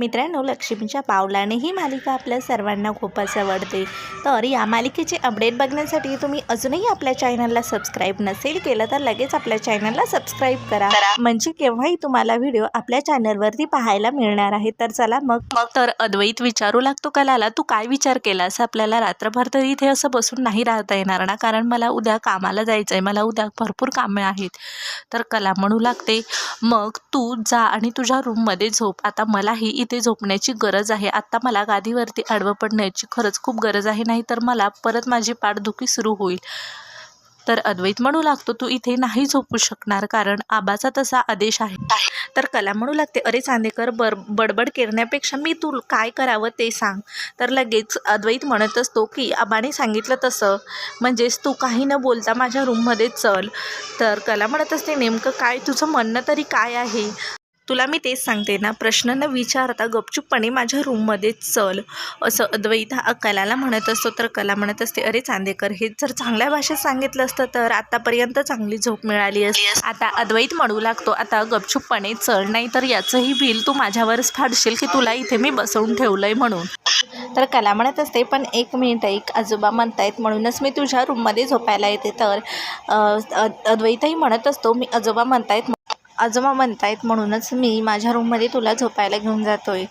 मित्रांनो लक्ष्मीच्या पावलाने ही मालिका आपल्या सर्वांना खूपच आवडते. तर या मालिकेचे अपडेट बघण्यासाठी तुम्ही अजूनही आपल्या चॅनलला सबस्क्राईब नसेल केलं तर लगेच आपल्या चॅनलला सबस्क्राईब करा. म्हणजे केव्हाही तुम्हाला व्हिडिओ आपल्या चॅनलवरती पाहायला मिळणार आहे तर चला मग. मग तर अद्वैत विचारू लागतो कलाला. तू काय विचार केलास? आपल्याला रात्रभर तर इथे असं बसून नाही राहता येणार ना? कारण मला उद्या कामाला जायचं आहे मला उद्या भरपूर कामे आहेत. तर कला म्हणू लागते. मग तू जा आणि तुझ्या रूममध्ये झोप. आता मलाही इथे झोपण्याची गरज आहे. आत्ता मला गादीवरती आडवं पडण्याची खरंच खूप गरज आहे. नाही तर मला परत माझी पाठदुखी सुरू होईल. तर अद्वैत म्हणू लागतो तू इथे नाही झोपू शकणार कारण आबाचा तसा आदेश आहे. तर कला म्हणू लागते अरे चांदेकर बर बडबड करण्यापेक्षा मी तू काय करावं ते सांग. तर लगेच अद्वैत म्हणत असतो की आबाने सांगितलं तसं. म्हणजेच तू काही न बोलता माझ्या रूममध्ये चल. तर कला म्हणत असते नेमकं काय? तुझं म्हणणं तरी काय आहे? तुला मी तेच सांगते ना प्रश्न न विचारता गपचूपपणे माझ्या रूममध्ये चल. असं अद्वैत हा कलाला म्हणत असतो तर कला म्हणत असते अरे चांदेकर हे जर चांगल्या भाषेत सांगितलं असतं तर आतापर्यंत चांगली झोप मिळाली असती. आता अद्वैत म्हणू लागतो आता गपचूपपणे चल नाही तर याचंही बिल तू माझ्यावरच फाडशील की तुला इथे मी बसवून ठेवलंय म्हणून. तर कला म्हणत असते पण एक मिनिट एक आजोबा म्हणतायत म्हणूनच मी तुझ्या रूममध्ये झोपायला येते. तर अद्वैतही म्हणत असतो मी आजोबा म्हणतायत आजोबा म्हणतायत म्हणूनच मी माझ्या रूममध्ये तुला झोपायला घेऊन जातो आहे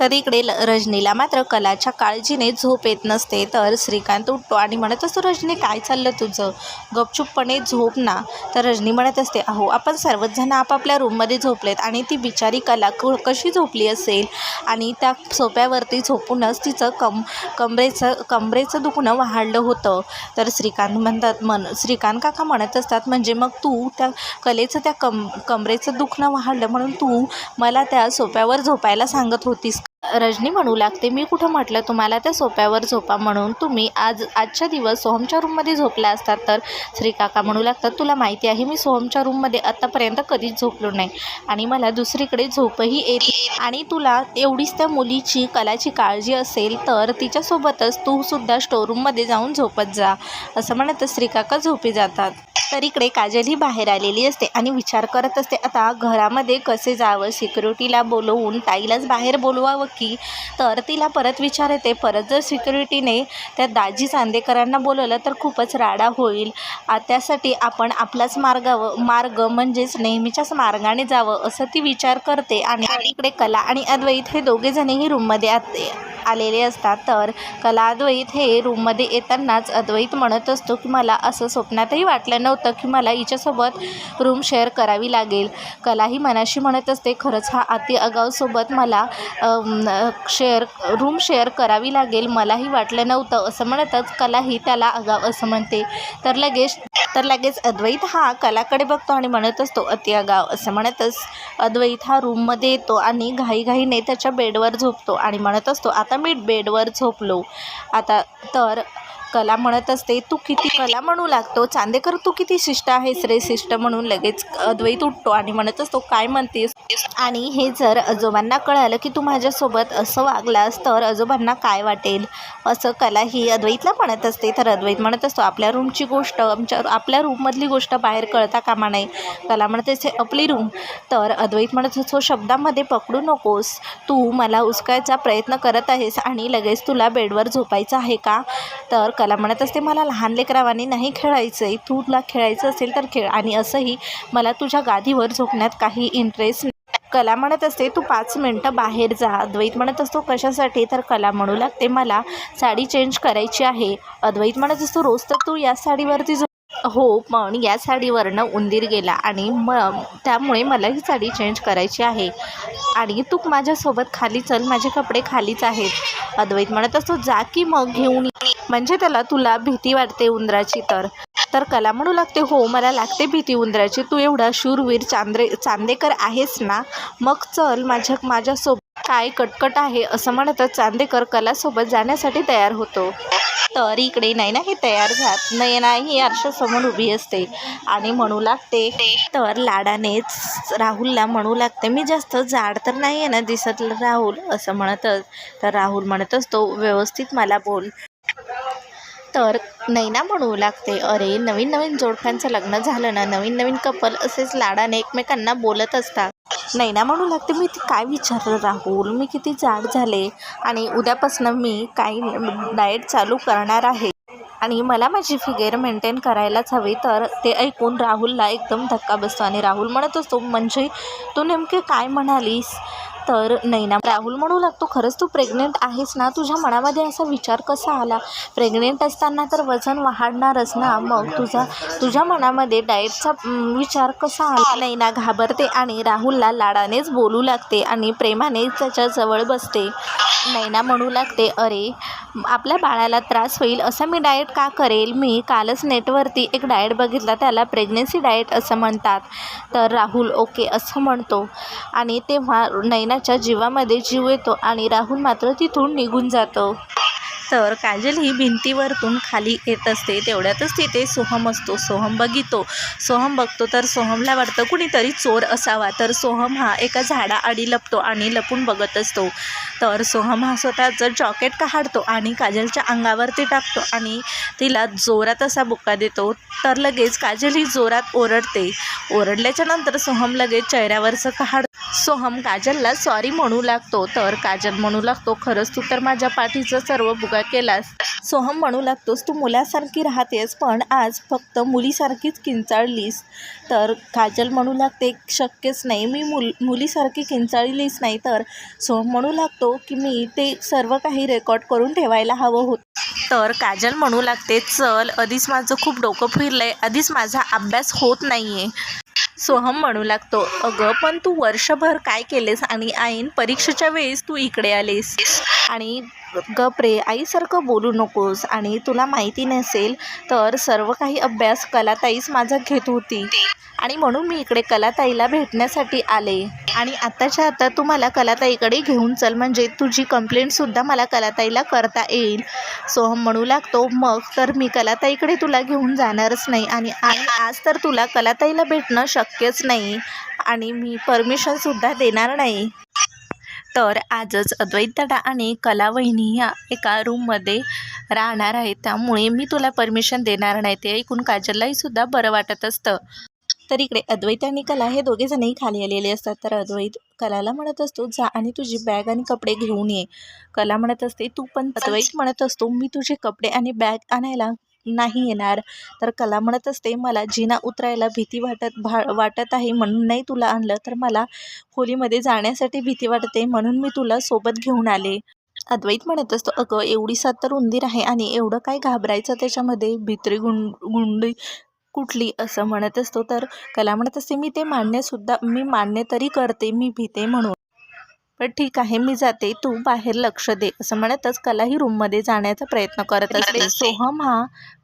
तर इकडे ल रजनीला मात्र कलाच्या काळजीने झोप येत नसते. तर श्रीकांत उठतो आणि म्हणत असतो रजनी काय चाललं तुझं? गपचूपपणे झोप ना. तर रजनी म्हणत असते अहो आपण सर्वच जण आपापल्या रूममध्ये झोपलेत आणि ती बिचारी कला कशी झोपली असेल? आणि त्या सोप्यावरती झोपूनच तिचं कम कमरेचं कमरेचं दुखणं वाढलं होतं. तर श्रीकांत म्हणतात मन श्रीकांत काका म्हणत असतात म्हणजे मग तू त्या कलेचं त्या कम कमरेचं दुखणं वाढलं म्हणून तू मला त्या सोप्यावर झोपायला सांगत होतीस रजनी म्हणू लागते मी कुठं म्हटलं तुम्हाला त्या सोप्यावर झोपा म्हणून? तुम्ही आज आजच्या दिवस सोहमच्या रूममध्ये झोपला असतात तर? श्रीकाका म्हणू लागतात तुला माहिती आहे मी सोहमच्या रूममध्ये आत्तापर्यंत कधीच झोपलो नाही. आणि मला दुसरीकडे झोपही येत आणि तुला एवढीच त्या मुलीची कलाची काळजी असेल तर तिच्यासोबतच तू सुद्धा स्टोरूममध्ये जाऊन झोपत जा. असं म्हणत श्रीकाका झोपी जातात. तर इकडे काजल ही बाहेर आलेली असते आणि विचार करत असते आता घरामध्ये कसे जावं? सिक्युरिटीला बोलवून ताईलाच बाहेर बोलवावं की? तर तिला परत विचार येते परत जर सिक्युरिटीने त्या दाजी चांदेकरांना बोलवलं तर खूपच राडा होईल. त्यासाठी आपण आपलाच मार्गावं मार्ग म्हणजेच नेहमीच्याच मार्गाने जावं असं ती विचार करते आणि इकडे कला आणि अद्वैत हे दोघेजणही रूममध्ये आते आलेले असतात. तर कला अद्वैत हे रूममध्ये येतानाच अद्वैत म्हणत असतो की मला असं स्वप्नातही वाटलं नव्हतं की मला हिच्यासोबत रूम शेअर करावी लागेल. कला ही मनाशी म्हणत असते. खरंच हा अति अगावसोबत मला शेअर रूम शेअर करावी लागेल. मलाही वाटलं नव्हतं. असं म्हणतच कलाही त्याला अगाव असं म्हणते. तर लगेच तर लगेच अद्वैत हा कलाकडे बघतो आणि म्हणत असतो अति आगाव. असं म्हणतच अद्वैत हा रूममध्ये येतो आणि घाईघाईने त्याच्या बेडवर झोपतो आणि म्हणत असतो आता मी बेडवर झोपलो. आता तर कला म्हणत असते तू किती कला म्हणू लागतो. चांदेकर तू किती शिष्ट आहेस रे? शिष्ट म्हणून लगेच अद्वैत उठतो आणि म्हणत असतो काय म्हणतेस? आणि हे जर आजोबांना कळालं की तू माझ्यासोबत असं वागलास तर आजोबांना काय वाटेल? असं कला ही अद्वैतला म्हणत असते. तर अद्वैत म्हणत असतो आपल्या रूमची गोष्ट आमच्या आपल्या रूममधली गोष्ट बाहेर कळता कामा नाही कला म्हणत असते आपली रूम तर अद्वैत म्हणत असतो शब्दामध्ये पकडू नकोस. तू मला उचकायचा प्रयत्न करत आहेस आणि लगेच तुला बेडवर झोपायचं आहे का? तर कला म्हणत असते मला लहान लेकरावानी नाही खेळायचं आहे तुला खेळायचं असेल तर खेळ. आणि असंही मला तुझ्या गादीवर झोपण्यात काही इंटरेस्ट कला म्हणत असते तू पाच मिनटं बाहेर जा. अद्वैत म्हणत असतो कशासाठी? तर कला म्हणू लागते मला साडी चेंज करायची आहे. अद्वैत म्हणत असतो रोज तर तू या साडीवरती झो हो पण या साडीवरनं उंदीर गेला आणि मग त्यामुळे मला ही साडी चेंज करायची आहे. आणि तू माझ्यासोबत खाली चल माझे कपडे खालीच आहेत. अद्वैत म्हणत असतो जा की मग घेऊन ये. म्हणजे त्याला तुला भीती वाटते उंदराची तर. तर कला म्हणू लागते हो मला लागते भीती उंदराची. तू एवढा शूरवीर चांद्रे चांदेकर आहेस ना? मग चल माझ्या माझ्यासोबत काय कटकट आहे असं म्हणतच चांदेकर कलासोबत जाण्यासाठी तयार होतो. तर इकडे नाही ना ही तयार झात नयना ही आरशासमोर उभी असते. आणि म्हणू लागते तर लाडानेच राहुलला म्हणू लागते मी जास्त जाड तर नाही आहे ना दिसत राहुल? असं म्हणतच. तर राहुल म्हणतच तो व्यवस्थित मला बोल. तर नैना म्हणू लागते अरे नवीन नवीन जोडप्यांचं लग्न झालं ना नवीन नवीन कपल असेच लाडाने एकमेकांना बोलत असतात. नैना म्हणू लागते मी ते काय विचारलं राहुल? मी किती जाड झाले आणि उद्यापासून मी काही डाएट चालू करणार आहे आणि मला माझी फिगर मेंटेन करायलाच हवी. तर ते ऐकून राहुलला एकदम धक्का बसतो आणि राहुल म्हणत असतो म्हणजे तू नेमके काय म्हणालीस? तर नैना राहुल म्हणू लागतो खरंच तू प्रेग्नेंट आहेस ना? तुझ्या मनामध्ये असा विचार कसा आला? प्रेग्नेंट असताना तर वजन वाढणारच ना? मग तुझा तुझ्या मनामध्ये डाएटचा विचार कसा आला? नैना घाबरते आणि राहुलला लाडानेच बोलू लागते आणि प्रेमाने त्याच्याजवळ बसते. नैना म्हणू लागते अरे आपल्या बाळाला त्रास होईल असं मी डाएट का करेल? मी कालच नेटवरती एक डाएट बघितला त्याला प्रेग्नेन्सी डाएट असं म्हणतात. तर राहुल ओके असं म्हणतो. आणि तेव्हा नैनाच्या जीवामध्ये जीव येतो आणि राहुल मात्र तिथून निघून जातो. तर काजल ही भिंतीवरतून खाली येत असते. तेवढ्यातच तिथे सोहम असतो. सोहम बघितो. सोहम बघतो तर सोहमला वाटतं कुणीतरी चोर असावा. तर सोहम हा एका झाडाआडी लपतो आणि लपून बघत असतो. तर सोहम हा स्वतःचं जॉकेट काढतो आणि काजलच्या अंगावरती टाकतो आणि तिला जोरात असा बुक्का देतो. तर लगेच काजल ही जोरात ओरडते. ओरडल्याच्या नंतर सोहम लगेच चेहऱ्यावरचं काढ सोहम काजलला सॉरी म्हणू लागतो तर काजल म्हणू लागतो खरंच तू तर माझ्या पाठीचं सर्व बुगा केलास. सोहम म्हणू लागतोस तू मुलासारखी राहतेस पण आज फक्त मुलीसारखीच किंचाळलीस. तर काजल म्हणू लागते शक्यच नाही मी मुल मुलीसारखी किंचाळलीच नाही तर. सोहम म्हणू लागतो की मी ते सर्व काही रेकॉर्ड करून ठेवायला हवं होतं. तर काजल म्हणू लागते चल आधीच माझं खूप डोकं फिरलंय आधीच माझा अभ्यास होत नाही आहे सोहम म्हणू लागतो अगं पण तू वर्षभर काय केलेस आणि आईन परीक्षेच्या वेळेस तू इकडे आलेस? आणि गप रे आईसारखं बोलू नकोस आणि तुला माहिती नसेल तर सर्व काही अभ्यास कलाताईच माझा घेत होती. आणि म्हणून मी इकडे कलाताईला भेटण्यासाठी आले. आणि आत्ताच्या आता तू मला कलाताईकडे घेऊन चल म्हणजे तुझी कंप्लेंटसुद्धा मला कलाताईला करता येईल. सोहम म्हणू लागतो मग तर मी कलाताईकडे तुला घेऊन जाणारच नाही आणि आज तर तुला कलाताईला भेटणं शक्यच नाही आणि मी परमिशनसुद्धा देणार नाही. तर आजच अद्वैत दादा आणि कलावहिनी ह्या एका रूममध्ये राहणार आहे त्यामुळे मी तुला परमिशन देणार नाही. ते ऐकून काजललाही सुद्धा बरं वाटत असतं. तर इकडे अद्वैत आणि कला हे दोघेजणही खाली आलेले असतात. तर अद्वैत कलाला म्हणत असतो जा आणि तुझी बॅग आणि कपडे घेऊन ये. कला म्हणत असते तू पण अद्वैत म्हणत असतो मी तुझे कपडे आणि बॅग आणायला नाही येणार. तर कला म्हणत असते मला जिना उतरायला भीती वाटत भा वाटत आहे म्हणून नाही तुला आणलं तर मला खोलीमध्ये जाण्यासाठी भीती वाटते म्हणून मी तुला सोबत घेऊन आले. अद्वैत म्हणत असतो अगं एवढी सात तर उंदीर आहे आणि एवढं काय घाबरायचं त्याच्यामध्ये? भित्री गुंड गुंडी कुठली असं म्हणत असतो. तर कला म्हणत असते मी ते मान्यसुद्धा मी मान्य तरी करते मी भीते म्हणून. पण ठीक आहे मी जाते तू बाहेर लक्ष दे असं म्हणतच कला ही रूममध्ये जाण्याचा प्रयत्न करत असते. सोहम हा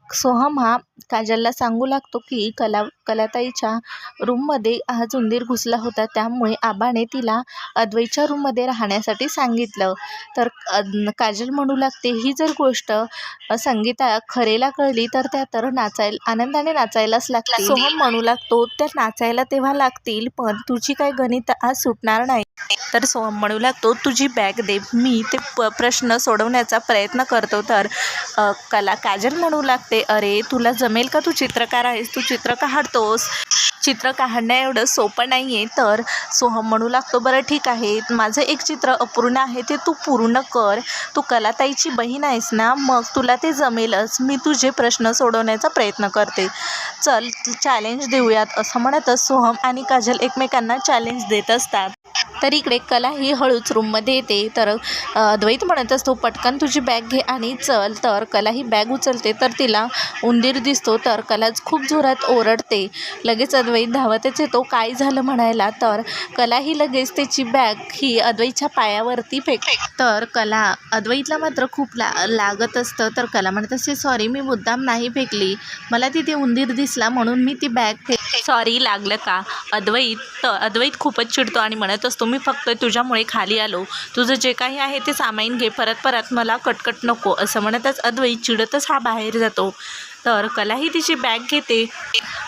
सोहम हा काजलला सांगू लागतो की कला कलाताईच्या रूममध्ये आज उंदीर घुसला होता. त्यामुळे आबाने तिला अद्वैतच्या रूममध्ये राहण्यासाठी सांगितलं. तर काजल म्हणू लागते ही जर गोष्ट संगीता खरेला कळली तर त्या तर नाचायला आनंदाने नाचायलाच लागतील. सोहम म्हणू लागतो त्या नाचायला तेव्हा लागतील पण तुझी काय गणित आज सुटणार नाही. तर सोहम म्हणू लागतो तुझी बॅग दे मी ते प प्रश्न सोडवण्याचा प्रयत्न करतो. तर कला काजल म्हणू लागते अरे तुला जमेल का तू चित्रकार आहेस? तू चित्र काढतोस? चित्र काढण्या एवढं सोपं नाही आहे तर सोहम म्हणू लागतो बरं ठीक आहे. माझं एक चित्र अपूर्ण आहे ते तू पूर्ण कर. तू कलाताईची बहीण आहेस ना मग तुला ते जमेलच. मी तुझे प्रश्न सोडवण्याचा प्रयत्न करते. चल चॅलेंज देऊयात असं म्हणतच सोहम आणि काजल एकमेकांना चॅलेंज देत असतात. तर इकडे कला ही हळूच रूममध्ये येते. तर द्वैत अद्वैत म्हणत असतो पटकन तुझी बॅग घे आणि चल. तर कला ही बॅग उचलते तर तिला उंदीर दिसतो तर कलाच खूप जोरात ओरडते. लगेच अद्वैत धावतच येतो काय झालं? म्हणायला. तर कला ही लगेच त्याची बॅग ही अद्वैतच्या पायावरती फेक तर कला अद्वैतला मात्र खूप ला लागत असतं. तर कला म्हणत असते सॉरी मी मुद्दाम नाही फेकली. मला तिथे उंदीर दिसला म्हणून मी ती बॅग फेक सॉरी लागलं का? अद्वैत तर अद्वैत खूपच चिडतो आणि म्हणत असतो मी फक्त तुझ्यामुळे खाली आलो. तुझं जे काही आहे ते सामाईन घे. परत परत मला कटकट नको असं म्हणतच अद्वैत चिडतच हा बाहेर जातो. तर कलाही तिची बॅग घेते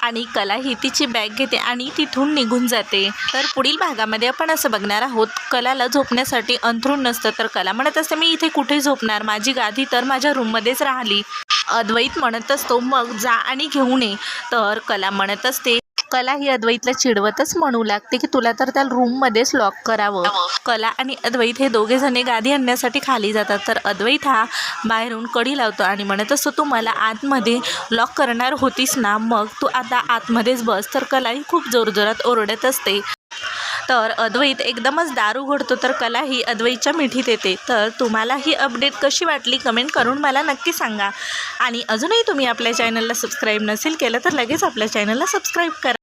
आणि कलाही तिची बॅग घेते आणि तिथून निघून जाते. तर पुढील भागामध्ये आपण असं बघणार आहोत कलाला झोपण्यासाठी अंथरूण नसतं. तर कला म्हणत असते मी इथे कुठे झोपणार? माझी गादी तर माझ्या रूममध्येच राहिली. अद्वैत म्हणत असतो मग जा आणि घेऊन ये. तर कला म्हणत असते कला ही अद्वैतला चिडवतच म्हणू लागते की तुला तर त्या रूममध्येच लॉक करावं. कला आणि अद्वैत हे दोघे जणे गादी आणण्यासाठी खाली जातात. तर अद्वैत हा बाहेरून कडी लावतो आणि म्हणत असतो तू मला आतमध्ये लॉक करणार होतीस ना मग तू आता आतमध्येच बस. तर कला ही खूप जोरजोरात ओरडत असते. तर अद्वैत एकदमच दारू उघडतो तर कला ही अद्वैतच्या मिठीत येते. तर तुम्हाला ही अपडेट कशी वाटली कमेंट करून मला नक्की सांगा. आणि अजूनही तुम्ही आपल्या चॅनलला सबस्क्राईब नसेल केलं तर लगेच आपल्या चॅनलला सबस्क्राईब करा.